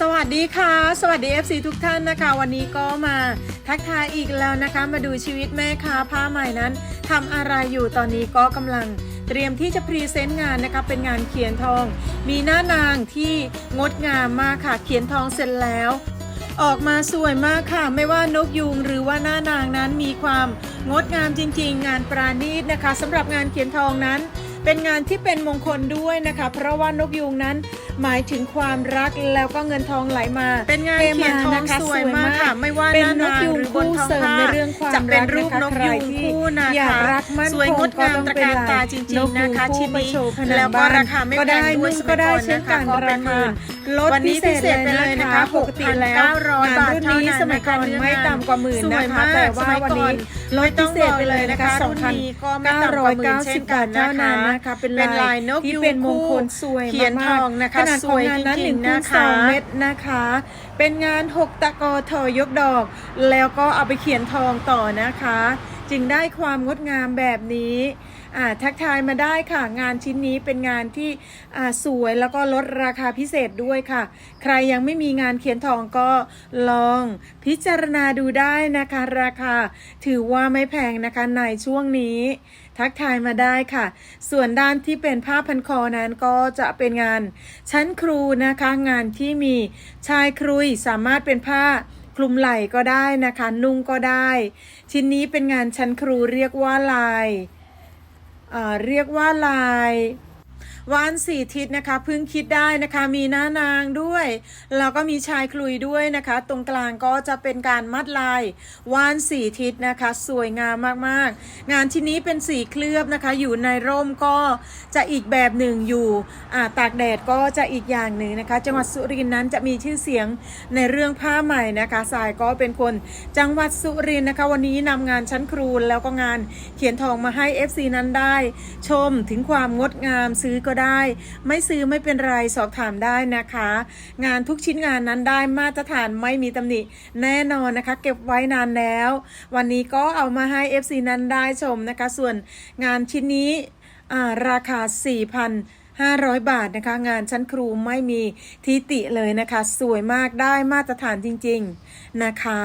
สวัสดีค่ะ สวัสดี FC ทุกท่านนะคะ วันนี้ก็มาทักทายอีกแล้วนะคะ มาดูชีวิตแม่ค้าผ้าใหม่นั้นทำอะไรอยู่ตอนนี้ก็กำลังเตรียมที่จะพรีเซนต์งานนะคะเป็นงานเขียนทอง มีหน้านางที่งดงามมากค่ะ เขียนทองเสร็จแล้ว ออกมาสวยมากค่ะ ไม่ว่านกยูงหรือว่าหน้านางนั้นมีความงดงามจริง ๆ งานปราณีตนะคะสำหรับงานเขียนทองนั้น เป็นงานที่เป็นมงคลด้วยนะคะ เพราะว่านกยูงนั้นหมายถึงความรักแล้วก็เงินทองไหลมา เป็นงานเขียนทองสวยมากค่ะไม่ว่าเป็นหน้านกนางยูงหรือบนคู่ท้องเสริมผ้าในเรื่องความจะเป็นรูปรักนนะกคะยูงใครที่คู่นะคะอยากรักมั่นสวยงดงามคงก็ตต้ระองเป็นการตาจริงๆนะคะนกยูงคู่ชิ้นไปนี้โชว์ผนังแล้วก็บ้านราคาไม่ก็แพได้งด้วยนุ่งก็ได้สมัยเช่นกันก็เป็นหมื่นลดวันนี้พิเศษพิเศษไปเลยนะคะปกติแล้ว6,900งานรุ่นนี้บาทเท่านั้นสมัยก่อนนะคะไม่ต่ำกว่าหมื่นสวยนะคะมากแต่ว่าสมัยวันก่อนี้นลดพิเศษไปเลยนะคะรุ่นนี้ก็ไม่ต่ำกว่าหมื่นเช่น2,990กันเท่านะนั้นคะนะคะ เป็นเป็นลาลายยนกที่ยูงเป็นมงคลสวยเขียนทองนะคะขนาดสของวยงานจนั้นหรินึ่งงๆคูนะณสอคะงเม็ดนะคะ เป็นงานหกตะกอทอยกดอก แล้วก็เอาไปเขียนทองต่อนะคะ จึงได้ความงดงามแบบนี้อ่า ทักทายมาได้ค่ะ งานชิ้นนี้เป็นงานที่สวยแล้วก็ลดราคาพิเศษด้วยค่ะ ใครยังไม่มีงานเขียนทองก็ลองพิจารณาดูได้นะคะ ราคาถือว่าไม่แพงนะคะในช่วงนี้ ทักทายมาได้ค่ะ ส่วนด้านที่เป็นผ้าพันคอนั้นก็จะเป็นงานชั้นครูนะคะงานที่มีชายครุยสามารถเป็นผ้าคลุมไหล่ก็ได้นะคะ นุ่งก็ได้ ชิ้นนี้เป็นงานชั้นครูเรียกว่าลาย เรียกว่าลาย วานสี่ทิศนะคะพิ่งคิดได้นะคะมีหน้านางด้วยแล้วก็มีชายคลุยด้วยนะคะ ตรงกลางก็จะเป็นการมัดลายวานสี่ทิศนะคะ สวยงามมากๆ งานชิ้นนี้เป็นสีเคลือบนะคะ อยู่ในร่มก็จะอีกแบบหนึ่งอยู่อ่าตากแดดก็จะอีกอย่างหนึ่งนะคะ จังหวัดสุรินทร์นั้นจะมีชื่อเสียงในเรื่องผ้าใหม่นะคะสายก็เป็นคนจังหวัดสุรินทร์นะคะ วันนี้นำงานชั้นครูแล้วก็งานเขียนทองมาให้ FC นั้นได้ ชมถึงความงดงามซื้อก็ได้ ไม่ซื้อไม่เป็นไรสอบถามได้นะคะ งานทุกชิ้นงานนั้นได้มาตรฐานไม่มีตำหนิแน่นอนนะคะ เก็บไว้นานแล้ว วันนี้ก็เอามาให้ FC นั้นได้ชมนะคะ ส่วนงานชิ้นนี้อ่าราคา4,500 บาทนะคะ งานชั้นครูไม่มีทิติเลยนะคะ สวยมากได้มาตรฐานจริง ๆ นะคะ